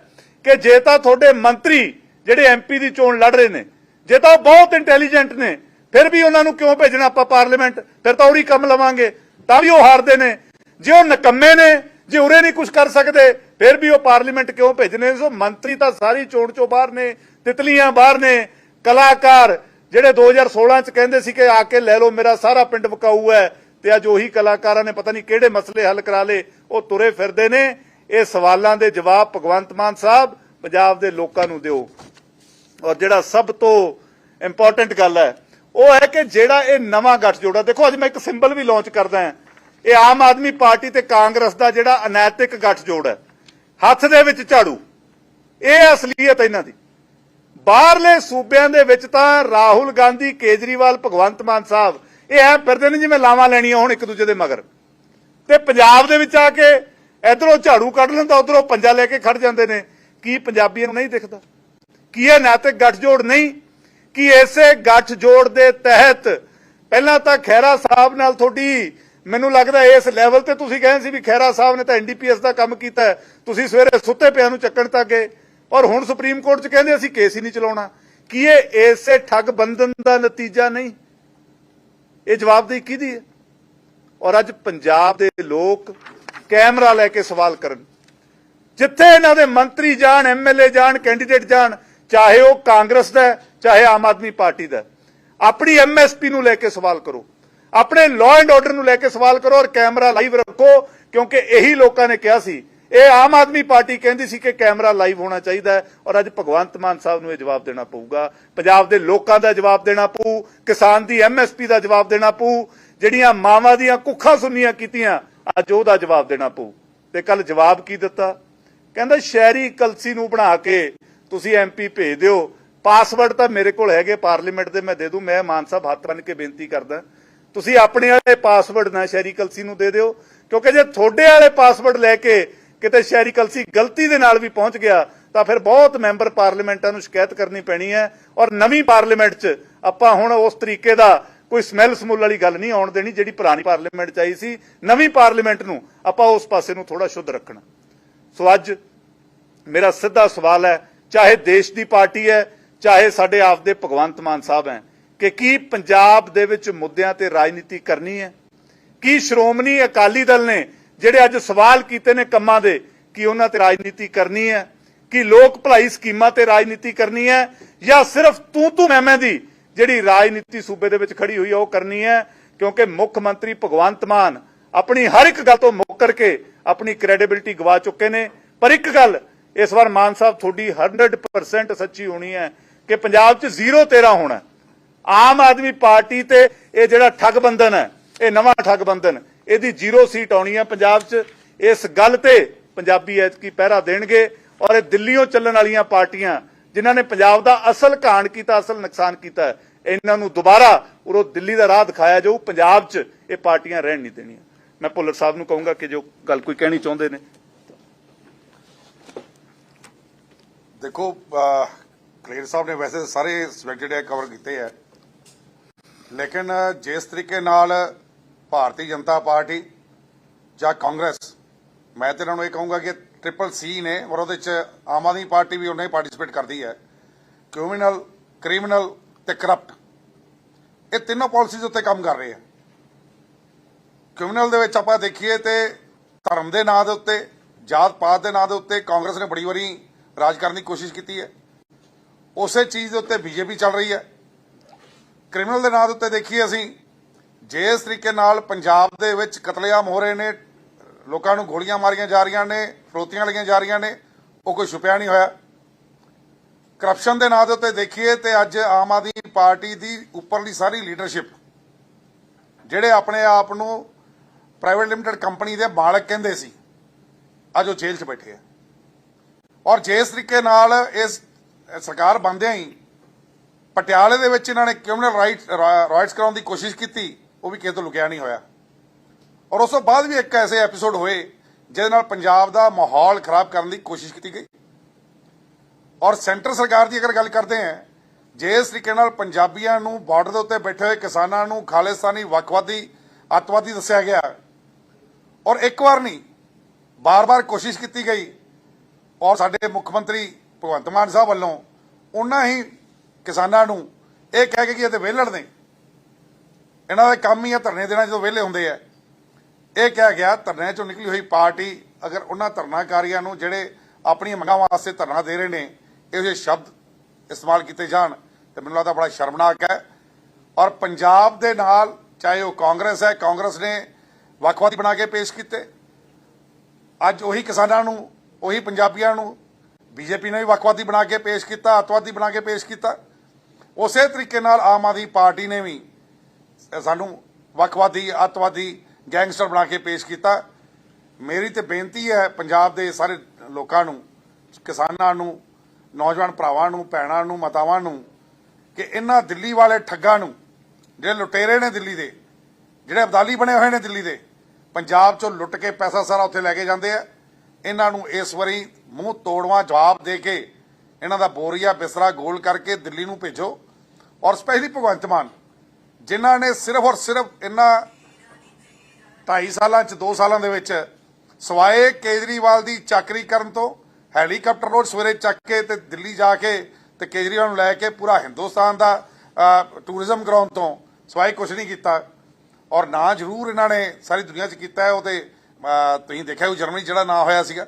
A: ਕਿ ਜੇ ਤਾਂ ਤੁਹਾਡੇ ਮੰਤਰੀ ਜਿਹੜੇ ਐਮਪੀ ਦੀ ਚੋਣ ਲੜ ਰਹੇ ਨੇ ਜੇ ਤਾਂ ਉਹ ਬਹੁਤ ਇੰਟੈਲੀਜੈਂਟ ਨੇ, ਫਿਰ ਵੀ ਉਹਨਾਂ ਨੂੰ ਕਿਉਂ ਭੇਜਣਾ ਆਪਾਂ ਪਾਰਲੀਮੈਂਟ ਫਿਰ ਤਾਂ ਉਹੀ ਕੰਮ ਲਵਾਂਗੇ, ਤਾਂ ਵੀ ਉਹ ਹਾਰਦੇ ਨੇ। ਜੇ ਉਹ ਨਕੰਮੇ ਨੇ, ਜੇ ਉਰੇ ਨਹੀਂ ਕੁਝ ਕਰ ਸਕਦੇ, ਫਿਰ ਵੀ ਉਹ ਪਾਰਲੀਮੈਂਟ ਕਿਉਂ ਭੇਜਣੇ ਸੋ ਮੰਤਰੀ ਤਾਂ ਸਾਰੀ ਚੋਣ ਚੋਂ ਬਾਹਰ ਨੇ, ਤਿਤਲੀਆਂ ਬਾਹਰ ਨੇ। ਕਲਾਕਾਰ ਜਿਹੜੇ 2016 ਚ ਕਹਿੰਦੇ ਸੀ ਕਿ ਆ ਕੇ ਲੈ ਲਓ, ਮੇਰਾ ਸਾਰਾ ਪਿੰਡ ਵਕਾਊ ਹੈ, ਤੇ ਅੱਜ ਉਹੀ ਕਲਾਕਾਰਾਂ ਨੇ ਪਤਾ ਨਹੀਂ ਕਿਹੜੇ ਮਸਲੇ ਹੱਲ ਕਰਾ ਲਏ, ਉਹ ਤੁਰੇ ਫਿਰਦੇ ਨੇ। ਇਹ ਸਵਾਲਾਂ ਦੇ ਜਵਾਬ ਭਗਵੰਤ ਮਾਨ ਸਾਹਿਬ, ਪੰਜਾਬ ਦੇ ਲੋਕਾਂ ਨੂੰ ਦਿਓ। ਔਰ ਜਿਹੜਾ ਸਭ ਤੋਂ ਇੰਪੋਰਟੈਂਟ ਗੱਲ ਹੈ, ਉਹ ਹੈ ਕਿ ਜਿਹੜਾ ਇਹ ਨਵਾਂ ਗੱਠਜੋੜ ਹੈ, ਦੇਖੋ ਅੱਜ ਮੈਂ ਇੱਕ ਸਿੰਬਲ ਵੀ ਲਾਂਚ ਕਰਦਾ ਹਾਂ। ਇਹ ਆਮ ਆਦਮੀ ਪਾਰਟੀ ਤੇ ਕਾਂਗਰਸ ਦਾ ਜਿਹੜਾ ਅਨੈਤਿਕ ਗੱਠਜੋੜ ਹੈ, ਹੱਥ ਦੇ ਵਿੱਚ ਝਾੜੂ। ਇਹ ਅਸਲੀਅਤ ਇਹਨਾਂ ਦੀ। ਬਾਹਰਲੇ ਸੂਬਿਆਂ ਦੇ ਵਿੱਚ ਤਾਂ ਰਾਹੁਲ ਗਾਂਧੀ, ਕੇਜਰੀਵਾਲ, ਭਗਵੰਤ ਮਾਨ ਸਾਹਿਬ, ਇਹ ਐ ਫਿਰਦੇ ਨੇ ਜਿਵੇਂ ਲਾਵਾਂ ਲੈਣੀਆਂ ਹੁਣ ਇੱਕ ਦੂਜੇ ਦੇ ਮਗਰ। ਤੇ ਪੰਜਾਬ ਦੇ ਵਿੱਚ ਆ ਕੇ ਇਧਰੋਂ ਝਾੜੂ ਕੱਢ ਲੈਂਦਾ, ਉਧਰੋਂ ਪੰਜਾ ਲੈ ਕੇ ਖੜ ਜਾਂਦੇ ਨੇ। ਕੀ ਪੰਜਾਬੀਆਂ ਨੂੰ ਨਹੀਂ ਦਿਖਦਾ? ਕੀ ਇਹ ਨੈਤਿਕ ਗੱਠਜੋੜ ਨਹੀਂ, ਕਿ ਇਸੇ ਗੱਠਜੋੜ ਦੇ ਤਹਿਤ ਪਹਿਲਾਂ ਤਾਂ ਖੈਰਾ ਸਾਹਿਬ ਨਾਲ ਤੁਹਾਡੀ ਮੈਨੂੰ ਲੱਗਦਾ ਇਸ ਲੈਵਲ ਤੇ ਤੁਸੀਂ ਕਹਿੰਦੇ ਸੀ ਵੀ ਖੈਰਾ ਸਾਹਿਬ ਨੇ ਤਾਂ ਐਨਡੀਪੀਐਸ ਦਾ ਕੰਮ ਕੀਤਾ ਤੁਸੀਂ ਸਵੇਰੇ ਸੁੱਤੇ ਪਿਆਂ ਨੂੰ ਚੱਕਣ ਤੱਕ ਗਏ। ਔਰ ਹੁਣ ਸੁਪਰੀਮ ਕੋਰਟ 'ਚ ਕਹਿੰਦੇ ਅਸੀਂ ਕੇਸ ਹੀ ਨਹੀਂ ਚਲਾਉਣਾ। ਕੀ ਇਹ ਇਸੇ ਠੱਗ ਬੰਧਨ ਦਾ ਨਤੀਜਾ ਨਹੀਂ? ਇਹ ਜਵਾਬਦੇਹੀ ਕਿਹਦੀ ਹੈ? ਔਰ ਅੱਜ ਪੰਜਾਬ ਦੇ ਲੋਕ ਕੈਮਰਾ ਲੈ ਕੇ ਸਵਾਲ ਕਰਨ। ਜਿੱਥੇ ਇਹਨਾਂ ਦੇ ਮੰਤਰੀ ਜਾਣ ਐਮਐਲਏ ਜਾਣ ਕੈਂਡੀਡੇਟ ਜਾਣ ਚਾਹੇ ਉਹ ਕਾਂਗਰਸ ਦਾ ਚਾਹੇ ਆਮ ਆਦਮੀ ਪਾਰਟੀ ਦਾ ਹੈ। ਆਪਣੀ ਐਮਐਸਪੀ ਨੂੰ ਲੈ ਕੇ ਸਵਾਲ ਕਰੋ। ਆਪਣੇ ਲਾਅ ਐਂਡ ਆਰਡਰ ਨੂੰ ਲੈ ਕੇ ਸਵਾਲ ਕਰੋ ਔਰ ਕੈਮਰਾ ਲਾਈਵ ਰੱਖੋ, ਕਿਉਂਕਿ ਇਹੀ ਲੋਕਾਂ ਨੇ ਕਿਹਾ ਸੀ। ਇਹ ਆਮ ਆਦਮੀ ਪਾਰਟੀ ਕਹਿੰਦੀ ਸੀ ਕਿ ਕੈਮਰਾ ਲਾਈਵ ਹੋਣਾ ਚਾਹੀਦਾ ਹੈ ਔਰ ਅੱਜ ਭਗਵੰਤ ਮਾਨ ਸਾਹਿਬ ਨੂੰ ਇਹ ਜਵਾਬ ਦੇਣਾ ਪਊਗਾ। ਪੰਜਾਬ ਦੇ ਲੋਕਾਂ ਦਾ ਜਵਾਬ ਦੇਣਾ ਪਊ, ਕਿਸਾਨ ਦੀ ਐਮਐਸਪੀ ਦਾ ਜਵਾਬ ਦੇਣਾ ਪਊ, ਜਿਹੜੀਆਂ ਮਾਵਾਂ ਦੀਆਂ ਕੁੱਖਾਂ ਸੁਨੀਆਂ ਕੀਤੀਆਂ, ਅੱਜ ਉਹਦਾ ਜਵਾਬ ਦੇਣਾ ਪਊ। ਤੇ ਕੱਲ ਜਵਾਬ ਕੀ ਦਿੱਤਾ? ਕਹਿੰਦਾ ਸ਼ਹਿਰੀ ਕਲਸੀ ਨੂੰ ਬਣਾ ਕੇ ਤੁਸੀਂ ਐਮਪੀ ਭੇਜ ਦਿਓ। ਪਾਸਵਰਡ ਤਾਂ ਮੇਰੇ ਕੋਲ ਹੈਗੇ ਪਾਰਲੀਮੈਂਟ ਦੇ ਮੈਂ ਦੇ ਦੂੰ। ਮੈਂ ਮਾਨ ਸਾਹਿਬ ਹੱਥ ਬੰਨ ਕੇ ਬੇਨਤੀ ਕਰਦਾ। ਤੁਸੀਂ ਆਪਣੇ ਵਾਲੇ ਪਾਸਵਰਡ ਨਾ ਸ਼ਹਿਰੀ ਕਲਸੀ ਨੂੰ ਦੇ ਦਿਓ। ਕਿਉਂਕਿ ਜੇ ਤੁਹਾਡੇ ਵਾਲੇ ਪਾਸਵਰਡ ਲੈ ਕੇ ਕਿਤੇ ਸ਼ਹਿਰੀ ਕਲਸੀ ਗਲਤੀ ਦੇ ਨਾਲ ਵੀ ਪਹੁੰਚ ਗਿਆ, ਤਾਂ ਫਿਰ ਬਹੁਤ ਮੈਂਬਰ ਪਾਰਲੀਮੈਂਟਾਂ ਨੂੰ ਸ਼ਿਕਾਇਤ ਕਰਨੀ ਪੈਣੀ ਹੈ। ਔਰ ਨਵੀਂ ਪਾਰਲੀਮੈਂਟ 'ਚ ਆਪਾਂ ਹੁਣ ਉਸ ਤਰੀਕੇ ਦਾ ਕੋਈ ਸਮੈਲ ਸਮੂਲ ਵਾਲੀ ਗੱਲ ਨਹੀਂ ਆਉਣ ਦੇਣੀ, ਜਿਹੜੀ ਪੁਰਾਣੀ ਪਾਰਲੀਮੈਂਟ 'ਚ ਆਈ ਸੀ। ਨਵੀਂ ਪਾਰਲੀਮੈਂਟ ਨੂੰ ਆਪਾਂ ਉਸ ਪਾਸੇ ਨੂੰ ਥੋੜਾ ਸ਼ੁੱਧ ਰੱਖਣਾ। ਸੋ ਅੱਜ ਮੇਰਾ ਸਿੱਧਾ ਸਵਾਲ ਹੈ ਚਾਹੇ ਦੇਸ਼ ਦੀ ਪਾਰਟੀ ਹੈ, ਚਾਹੇ ਸਾਡੇ ਆਪਦੇ ਭਗਵੰਤ ਮਾਨ ਸਾਹਿਬ ਹੈ, ਕਿ ਕੀ ਪੰਜਾਬ ਦੇ ਵਿੱਚ ਮੁੱਦਿਆਂ ਤੇ ਰਾਜਨੀਤੀ ਕਰਨੀ ਹੈ? ਕੀ ਸ਼੍ਰੋਮਣੀ ਅਕਾਲੀ ਦਲ ਨੇ ਜਿਹੜੇ ਅੱਜ ਸਵਾਲ ਕੀਤੇ ਨੇ ਕੰਮਾਂ ਦੇ, ਕਿ ਉਹਨਾਂ ਤੇ ਰਾਜਨੀਤੀ ਕਰਨੀ ਹੈ? ਕਿ ਲੋਕ ਭਲਾਈ ਸਕੀਮਾਂ ਤੇ ਰਾਜਨੀਤੀ ਕਰਨੀ ਹੈ? ਜਾਂ ਸਿਰਫ ਤੂੰ ਤੂੰ ਮੈਂ ਮੈਂ ਦੀ ਜਿਹੜੀ ਰਾਜਨੀਤੀ ਸੂਬੇ ਦੇ ਵਿੱਚ ਖੜੀ ਹੋਈ ਹੈ, ਉਹ ਕਰਨੀ ਹੈ? ਕਿਉਂਕਿ ਮੁੱਖ ਮੰਤਰੀ ਭਗਵੰਤ ਮਾਨ ਆਪਣੀ ਹਰ ਇੱਕ ਗੱਲ ਤੋਂ ਮੁੱਕਰ ਕੇ ਆਪਣੀ ਕ੍ਰੈਡੀਬਿਲਿਟੀ ਗਵਾ ਚੁੱਕੇ ਨੇ। ਪਰ ਇੱਕ ਗੱਲ ਇਸ ਵਾਰ ਮਾਨ ਸਾਹਿਬ, ਤੁਹਾਡੀ 100% ਸੱਚੀ ਹੋਣੀ ਹੈ ਕਿ ਪੰਜਾਬ 'ਚ ਜ਼ੀਰੋ ਤੇਰਾ ਹੋਣਾ ਆਮ ਆਦਮੀ ਪਾਰਟੀ ਤੇ ਇਹ ਜਿਹੜਾ ਠੱਗ ਬੰਧਨ ਹੈ, ਇਹ ਨਵਾਂ ਠੱਗ ਬੰਧਨ, ਇਹਦੀ ਜ਼ੀਰੋ ਸੀਟ ਆਉਣੀ ਹੈ ਪੰਜਾਬ 'ਚ। ਇਸ ਗੱਲ ਤੇ ਪੰਜਾਬੀ ਐਤਕੀ ਪਹਿਰਾ ਦੇਣਗੇ ਔਰ ਇਹ ਦਿੱਲੀੋਂ ਚੱਲਣ ਵਾਲੀਆਂ ਪਾਰਟੀਆਂ ਜਿਨ੍ਹਾਂ ਨੇ ਪੰਜਾਬ ਦਾ ਅਸਲ ਘਾਣ ਕੀਤਾ, ਅਸਲ ਨੁਕਸਾਨ ਕੀਤਾ ਇਹਨਾਂ ਨੂੰ ਦੁਬਾਰਾ ਉਰੋਂ ਦਿੱਲੀ ਦਾ ਰਾਹ ਦਿਖਾਇਆ ਜਾਊ, ਪੰਜਾਬ 'ਚ ਇਹ ਪਾਰਟੀਆਂ ਰਹਿਣ ਨਹੀਂ ਦੇਣੀਆਂ। ਮੈਂ ਭੁੱਲਰ ਸਾਹਿਬ ਨੂੰ ਕਹੂੰਗਾ ਕਿ ਜੋ ਗੱਲ ਕੋਈ ਕਹਿਣੀ ਚਾਹੁੰਦੇ ਨੇ।
B: ਦੇਖੋ ਅਹ, ਕਲੇਰ ਸਾਹਿਬ ਨੇ ਵੈਸੇ ਸਾਰੇ ਸਬਜੈਕਟ ਜਿਹੜੇ ਕਵਰ ਕੀਤੇ ਹੈ ਲੇਕਿਨ ਜਿਸ ਤਰੀਕੇ ਨਾਲ ਭਾਰਤੀ ਜਨਤਾ ਪਾਰਟੀ ਜਾਂ ਕਾਂਗਰਸ ਮੈਂ ਤੇ ਇਹਨਾਂ ਨੂੰ ਇਹ ਕਹੂੰਗਾ ਕਿ ਟ੍ਰਿਪਲ ਸੀ ਨੇ ਔਰ ਉਹਦੇ ਚ ਆਮ ਆਦਮੀ ਪਾਰਟੀ ਵੀ ਉਹਨੇ ਪਾਰਟਿਸਿਪੇਟ ਕਰਦੀ ਹੈ। ਕ੍ਰਿਮੀਨਲ ਕ੍ਰਿਮੀਨਲ ਤੇ ਕਰਪਟ ਇਹ ਤਿੰਨੋਂ ਪਾਲਿਸੀਜ਼ ਉੱਤੇ ਕੰਮ ਕਰ ਰਹੇ ਆ। ਕ੍ਰਿਮੀਨਲ ਦੇ ਵਿੱਚ ਆਪਾਂ ਦੇਖੀਏ ਤੇ ਧਰਮ ਦੇ ਨਾਂ ਦੇ ਉੱਤੇ ਜਾਤ ਪਾਤ ਦੇ ਨਾਂ ਦੇ ਉੱਤੇ ਕਾਂਗਰਸ ਨੇ ਬੜੀ ਵਾਰੀ ਰਾਜ ਕਰਨ ਦੀ ਕੋਸ਼ਿਸ਼ ਕੀਤੀ ਹੈ। ਉਸੇ ਚੀਜ਼ ਦੇ ਉੱਤੇ ਬੀਜੇਪੀ ਚੱਲ ਰਹੀ ਹੈ। ਕ੍ਰਿਮੀਨਲ ਦੇ ਨਾਂ ਦੇ ਉੱਤੇ ਦੇਖੀਏ ਅਸੀਂ, ਜਿਸ ਤਰੀਕੇ ਨਾਲ ਪੰਜਾਬ ਦੇ ਵਿੱਚ ਕਤਲੇਆਮ ਹੋ ਰਹੇ ਨੇ, ਲੋਕਾਂ ਨੂੰ ਗੋਲੀਆਂ ਮਾਰੀਆਂ ਜਾ ਰਹੀਆਂ ਨੇ, ਫਰੋਤੀਆਂ ਲਈਆਂ ਜਾ ਰਹੀਆਂ ਨੇ, ਉਹ ਕੋਈ ਛੁਪਿਆ ਨਹੀਂ ਹੋਇਆ। ਕਰਪਸ਼ਨ ਦੇ ਨਾਂ ਦੇ ਉੱਤੇ ਦੇਖੀਏ ਤੇ ਅੱਜ ਆਮ ਆਦਮੀ ਪਾਰਟੀ ਦੀ ਉੱਪਰਲੀ ਸਾਰੀ ਲੀਡਰਸ਼ਿਪ ਜਿਹੜੇ ਆਪਣੇ ਆਪ ਨੂੰ ਪ੍ਰਾਈਵੇਟ ਲਿਮਟਿਡ ਕੰਪਨੀ ਦੇ ਮਾਲਕ ਕਹਿੰਦੇ ਸੀ, ਅੱਜ ਉਹ ਜੇਲ੍ਹ 'ਚ ਬੈਠੇ ਆ। ਔਰ ਜਿਸ ਤਰੀਕੇ ਨਾਲ ਇਸ ਸਰਕਾਰ ਬੰਦਿਆਂ ਹੀ ਪਟਿਆਲੇ ਦੇ ਵਿੱਚ ਇਹਨਾਂ ਨੇ ਕ੍ਰਿਮੀਨਲ ਰਾਈਟ ਰਾਈਟਸ ਕਰਾਉਣ ਦੀ ਕੋਸ਼ਿਸ਼ ਕੀਤੀ, ਉਹ ਵੀ ਕਿਸੇ ਤੋਂ ਲੁਕਿਆ ਨਹੀਂ ਹੋਇਆ। ਔਰ ਉਸ ਤੋਂ ਬਾਅਦ ਵੀ ਇੱਕ ਐਸੇ ਐਪੀਸੋਡ ਹੋਏ, ਜਿਹਦੇ ਨਾਲ ਪੰਜਾਬ ਦਾ ਮਾਹੌਲ ਖਰਾਬ ਕਰਨ ਦੀ ਕੋਸ਼ਿਸ਼ ਕੀਤੀ ਗਈ। ਔਰ ਸੈਂਟਰ ਸਰਕਾਰ ਦੀ ਅਗਰ ਗੱਲ ਕਰਦੇ ਹਾਂ, ਜਿਸ ਤਰੀਕੇ ਨਾਲ ਪੰਜਾਬੀਆਂ ਨੂੰ ਬਾਰਡਰ ਦੇ ਉੱਤੇ ਬੈਠੇ ਹੋਏ ਕਿਸਾਨਾਂ ਨੂੰ ਖਾਲਿਸਤਾਨੀ ਵੱਖਵਾਦੀ, ਅੱਤਵਾਦੀ ਦੱਸਿਆ ਗਿਆ, ਔਰ ਇੱਕ ਵਾਰ ਨਹੀਂ, ਬਾਰ-ਬਾਰ ਕੋਸ਼ਿਸ਼ ਕੀਤੀ ਗਈ ਔਰ ਸਾਡੇ ਮੁੱਖ ਮੰਤਰੀ ਭਗਵੰਤ ਮਾਨ ਸਾਹਿਬ ਵੱਲੋਂ ਉਹਨਾਂ ਹੀ ਕਿਸਾਨਾਂ ਨੂੰ ਇਹ ਕਹਿ ਕੇ ਕਿ ਇਹ ਤੇ ਵਿਹਲੜ ਨੇ। ਇਹਨਾਂ ਦਾ ਕੰਮ ਹੀ ਆ ਧਰਨੇ ਦੇਣਾ ਜਦੋਂ ਵਿਹਲੇ ਹੁੰਦੇ ਆ। ਇਹ ਕਿਹਾ ਗਿਆ, ਧਰਨੇ ਚੋਂ ਨਿਕਲੀ ਹੋਈ ਪਾਰਟੀ ਅਗਰ ਉਹਨਾਂ ਧਰਨਾਕਾਰੀਆਂ ਨੂੰ ਜਿਹੜੇ ਆਪਣੀਆਂ ਮੰਗਾਂ ਵਾਸਤੇ ਧਰਨਾ ਦੇ ਰਹੇ ਨੇ, ਇਹੋ ਜਿਹੇ ਸ਼ਬਦ ਇਸਤੇਮਾਲ ਕੀਤੇ ਜਾਣ, ਤੇ ਮੈਨੂੰ ਲੱਗਦਾ ਬੜਾ ਸ਼ਰਮਨਾਕ ਹੈ। ਔਰ ਪੰਜਾਬ ਦੇ ਨਾਲ ਚਾਹੇ ਉਹ ਕਾਂਗਰਸ ਹੈ, ਕਾਂਗਰਸ ਨੇ ਵੱਖਵਾਦੀ ਬਣਾ ਕੇ ਪੇਸ਼ ਕੀਤੇ। ਅੱਜ ਉਹੀ ਕਿਸਾਨਾਂ ਨੂੰ ਉਹੀ ਪੰਜਾਬੀਆਂ ਨੂੰ ਬੀਜੇਪੀ ਨੇ ਵੀ ਵੱਖਵਾਦੀ ਬਣਾ ਕੇ ਪੇਸ਼ ਕੀਤਾ, ਅੱਤਵਾਦੀ ਬਣਾ ਕੇ ਪੇਸ਼ ਕੀਤਾ। ਉਸੇ ਤਰੀਕੇ ਨਾਲ ਆਮ ਆਦਮੀ ਪਾਰਟੀ ਨੇ ਵੀ ਸਾਨੂੰ ਵੱਖਵਾਦੀ, ਅੱਤਵਾਦੀ, ਗੈਂਗਸਟਰ ਬਣਾ ਕੇ ਪੇਸ਼ ਕੀਤਾ। ਮੇਰੀ ਤੇ ਬੇਨਤੀ ਹੈ ਪੰਜਾਬ ਦੇ ਸਾਰੇ ਲੋਕਾਂ ਨੂੰ, ਕਿਸਾਨਾਂ ਨੂੰ, ਨੌਜਵਾਨ ਭਰਾਵਾਂ ਨੂੰ, ਭੈਣਾਂ ਨੂੰ, ਮਾਤਾਵਾਂ ਨੂੰ, ਕਿ ਇਹਨਾਂ ਦਿੱਲੀ ਵਾਲੇ ਠੱਗਾਂ ਨੂੰ, ਜਿਹੜੇ ਲੁਟੇਰੇ ਨੇ ਦਿੱਲੀ ਦੇ, ਜਿਹੜੇ ਅਬਦਾਲੀ ਬਣੇ ਹੋਏ ਨੇ ਦਿੱਲੀ ਦੇ, ਪੰਜਾਬ ਚੋਂ ਲੁੱਟ ਕੇ ਪੈਸਾ ਸਾਰਾ ਉੱਥੇ ਲੈ ਕੇ ਜਾਂਦੇ ਆ। ਇਹਨਾਂ ਨੂੰ ਇਸ ਵਾਰੀ ਮੂੰਹ ਤੋੜਵਾ ਜਵਾਬ ਦੇ ਕੇ ਇਹਨਾਂ ਦਾ ਬੋਰੀਆ ਬਿਸਰਾ ਗੋਲ ਕਰਕੇ ਦਿੱਲੀ ਨੂੰ ਭੇਜੋ। ਔਰ ਸਪੈਸ਼ਲੀ ਭਗਵੰਤ ਮਾਨ, ਜਿਨ੍ਹਾਂ ਨੇ ਸਿਰਫ ਔਰ ਸਿਰਫ ਇਹਨਾਂ 2.5 ਸਾਲਾਂ ਚ 2 ਸਾਲਾਂ ਦੇ ਵਿੱਚ ਸਵਾਏ ਕੇਜਰੀਵਾਲ ਦੀ ਚਾਕਰੀ ਕਰਨ ਤੋਂ, ਹੈਲੀਕਾਪਟਰ ਰੋਡ ਸਵੇਰੇ ਚੱਕ ਕੇ ਤੇ ਦਿੱਲੀ ਜਾ ਕੇ ਤੇ ਕੇਜਰੀਵਾਲ ਨੂੰ ਲੈ ਕੇ ਪੂਰਾ ਹਿੰਦੁਸਤਾਨ ਦਾ ਟੂਰਿਜ਼ਮ ਕਰਾਉਣ ਤੋਂ ਸਵਾਏ ਕੁਝ ਨਹੀਂ ਕੀਤਾ। ਔਰ ਨਾ ਜ਼ਰੂਰ ਇਹਨਾਂ ਨੇ ਸਾਰੀ ਦੁਨੀਆ 'ਚ ਕੀਤਾ ਹੈ ਉਹ ਤੁਸੀਂ ਦੇਖਿਆ ਉਹ ਜਰਮਨੀ ਜਿਹੜਾ ਨਾ ਹੋਇਆ ਸੀਗਾ।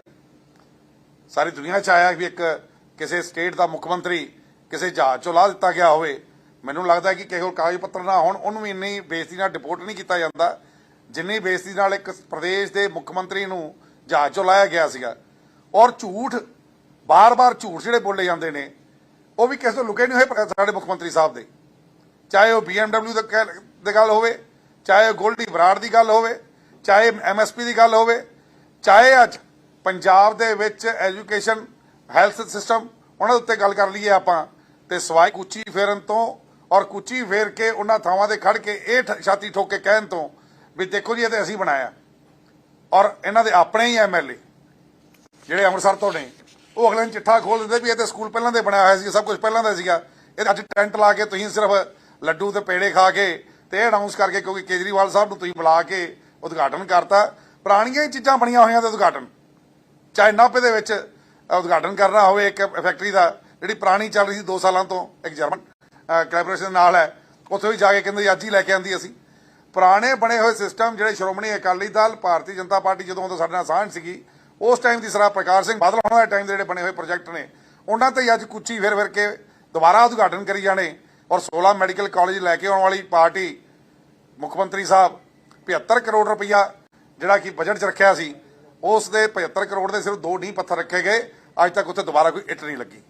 B: ਸਾਰੀ ਦੁਨੀਆ 'ਚ ਆਇਆ ਵੀ ਇੱਕ ਕਿਸੇ ਸਟੇਟ ਦਾ ਮੁੱਖ ਮੰਤਰੀ ਕਿਸੇ ਜਹਾਜ਼ 'ਚੋਂ ਲਾ ਦਿੱਤਾ ਗਿਆ ਹੋਵੇ। ਮੈਨੂੰ ਲੱਗਦਾ ਕਿ ਕਿਸੇ ਹੋਰ ਕਾਗਜ਼ ਪੱਤਰ ਨਾ ਹੋਣ, ਉਹਨੂੰ ਵੀ ਇੰਨੀ ਬੇਇੱਜ਼ਤੀ ਨਾਲ ਡਿਪੋਰਟ ਨਹੀਂ ਕੀਤਾ ਜਾਂਦਾ। ਜਿੰਨੀ ਬੇਇੱਜ਼ਤੀ ਨਾਲ ਇੱਕ ਪ੍ਰਦੇਸ਼ ਦੇ ਮੁੱਖ ਮੰਤਰੀ ਨੂੰ ਜਹਾਜ਼ 'ਚੋਂ ਲਾਇਆ ਗਿਆ ਸੀਗਾ। ਔਰ ਝੂਠ, ਬਾਰ-ਬਾਰ ਝੂਠ ਜਿਹੜੇ ਬੋਲੇ ਜਾਂਦੇ ਨੇ, ਉਹ ਵੀ ਕਿਸੇ ਤੋਂ ਲੁਕੇ ਨਹੀਂ ਹੋਏ ਸਾਡੇ ਮੁੱਖ ਮੰਤਰੀ ਸਾਹਿਬ ਦੇ। ਚਾਹੇ ਉਹ BMW ਦਾ ਕਹਿ- ਦੀ ਗੱਲ ਹੋਵੇ, ਚਾਹੇ ਉਹ ਗੋਲਡੀ ਬਰਾੜ ਦੀ ਗੱਲ ਹੋਵੇ ਚਾਹੇ MSP ਦੀ ਗੱਲ ਹੋਵੇ, ਚਾਹੇ ਅੱਜ ਪੰਜਾਬ ਦੇ ਵਿੱਚ ਐਜੂਕੇਸ਼ਨ ਹੈਲਥ ਸਿਸਟਮ ਉਹਨਾਂ ਦੇ ਉੱਤੇ ਗੱਲ ਕਰ ਲਈਏ ਆਪਾਂ, ਤੇ ਸਵਾਈ ਕੁਚੀ ਫੇਰਨ ਤੋਂ ਔਰ ਕੁਚੀ ਫੇਰ ਕੇ ਉਹਨਾਂ ਥਾਵਾਂ ਤੇ ਖੜ ਕੇ ਇਹ ਛਾਤੀ ਠੋਕ ਕੇ ਕਹਿਣ ਤੋਂ ਵੀ ਦੇਖੋ ਜੀ ਇਹ ਤੇ ਅਸੀਂ ਬਣਾਇਆ। ਔਰ ਇਹਨਾਂ ਦੇ ਆਪਣੇ ਹੀ ਐਮਐਲਏ ਜਿਹੜੇ ਅੰਮ੍ਰਿਤਸਰ ਤੋਂ ਨੇ, ਉਹ ਅਗਲੇ ਦਿਨ ਚਿੱਠਾ ਖੋਲ ਦਿੰਦੇ ਵੀ ਇਹ ਤੇ ਸਕੂਲ ਪਹਿਲਾਂ ਦੇ ਬਣਾਇਆ ਹੋਇਆ ਸੀ ਸਭ ਕੁਝ ਪਹਿਲਾਂ ਦਾ ਸੀਗਾ। ਇਹ ਅੱਜ ਟੈਂਟ ਲਾ ਕੇ ਤੁਸੀਂ ਸਿਰਫ ਲੱਡੂ ਤੇ ਪੇੜੇ ਖਾ ਕੇ ਤੇ ਇਹ ਅਨਾਉਂਸ ਕਰਕੇ ਕਿਉਂਕਿ ਕੇਜਰੀਵਾਲ ਸਾਹਿਬ ਨੂੰ ਤੁਸੀਂ ਬੁਲਾ ਕੇ ਉਦਘਾਟਨ ਕਰਤਾ। ਪੁਰਾਣੀਆਂ ਹੀ ਚੀਜ਼ਾਂ ਬਣੀਆਂ ਹੋਈਆਂ ਤੇ ਉਦਘਾਟਨ। ਚਾਹੇ ਨਾਭੇ ਦੇ ਵਿੱਚ ਉਦਘਾਟਨ ਕਰਨਾ ਹੋਵੇ, ਇੱਕ ਫੈਕਟਰੀ ਦਾ, ਜਿਹੜੀ ਪੁਰਾਣੀ ਚੱਲ ਰਹੀ ਸੀ 2 ਸਾਲਾਂ ਤੋਂ, ਇੱਕ ਜਰਮਨ ਕੋਲੈਬੋਰੇਸ਼ਨ ਨਾਲ ਹੈ, ਉੱਥੇ ਵੀ ਜਾ ਕੇ ਕਹਿੰਦੇ ਅੱਜ ਹੀ ਲੈ ਕੇ ਆਂਦੀ ਅਸੀਂ। ਪੁਰਾਣੇ ਬਣੇ ਹੋਏ ਸਿਸਟਮ ਜਿਹੜੇ ਸ਼੍ਰੋਮਣੀ ਅਕਾਲੀ ਦਲ, ਭਾਰਤੀ ਜਨਤਾ ਪਾਰਟੀ ਜਦੋਂ ਉਦੋਂ ਸਾਡੇ ਨਾਲ ਸਾਂਝ ਸੀਗੀ, ਉਸ ਟਾਈਮ ਦੀ ਸਰਾ ਪ੍ਰਕਾਸ਼ ਸਿੰਘ ਬਾਦਲ ਹੋਣਾ ਦੇ ਟਾਈਮ ਦੇ ਜਿਹੜੇ ਬਣੇ ਹੋਏ ਪ੍ਰੋਜੈਕਟ ਨੇ, ਉਹਨਾਂ ਤੇ ਹੀ ਅੱਜ ਕੁੱਚੀ ਫਿਰ ਫਿਰ ਕੇ ਦੁਬਾਰਾ ਉਦਘਾਟਨ ਕਰੀ ਜਾਣੇ। ਔਰ 16 ਮੈਡੀਕਲ ਕਾਲਜ ਲੈ ਕੇ ਆਉਣ ਵਾਲੀ ਪਾਰਟੀ, ਮੁੱਖ ਮੰਤਰੀ ਸਾਹਿਬ 75 ਕਰੋੜ ਰੁਪਈਆ ਜਿਹੜਾ ਕਿ ਬਜਟ 'ਚ ਰੱਖਿਆ ਸੀ, ਉਸ ਦੇ 75 ਕਰੋੜ ਦੇ ਸਿਰਫ ਦੋ ਨੀਂਹ ਪੱਥਰ ਰੱਖੇ ਗਏ। ਅੱਜ ਤੱਕ ਉੱਥੇ ਦੁਬਾਰਾ ਕੋਈ ਇੱਟ ਨਹੀਂ ਲੱਗੀ।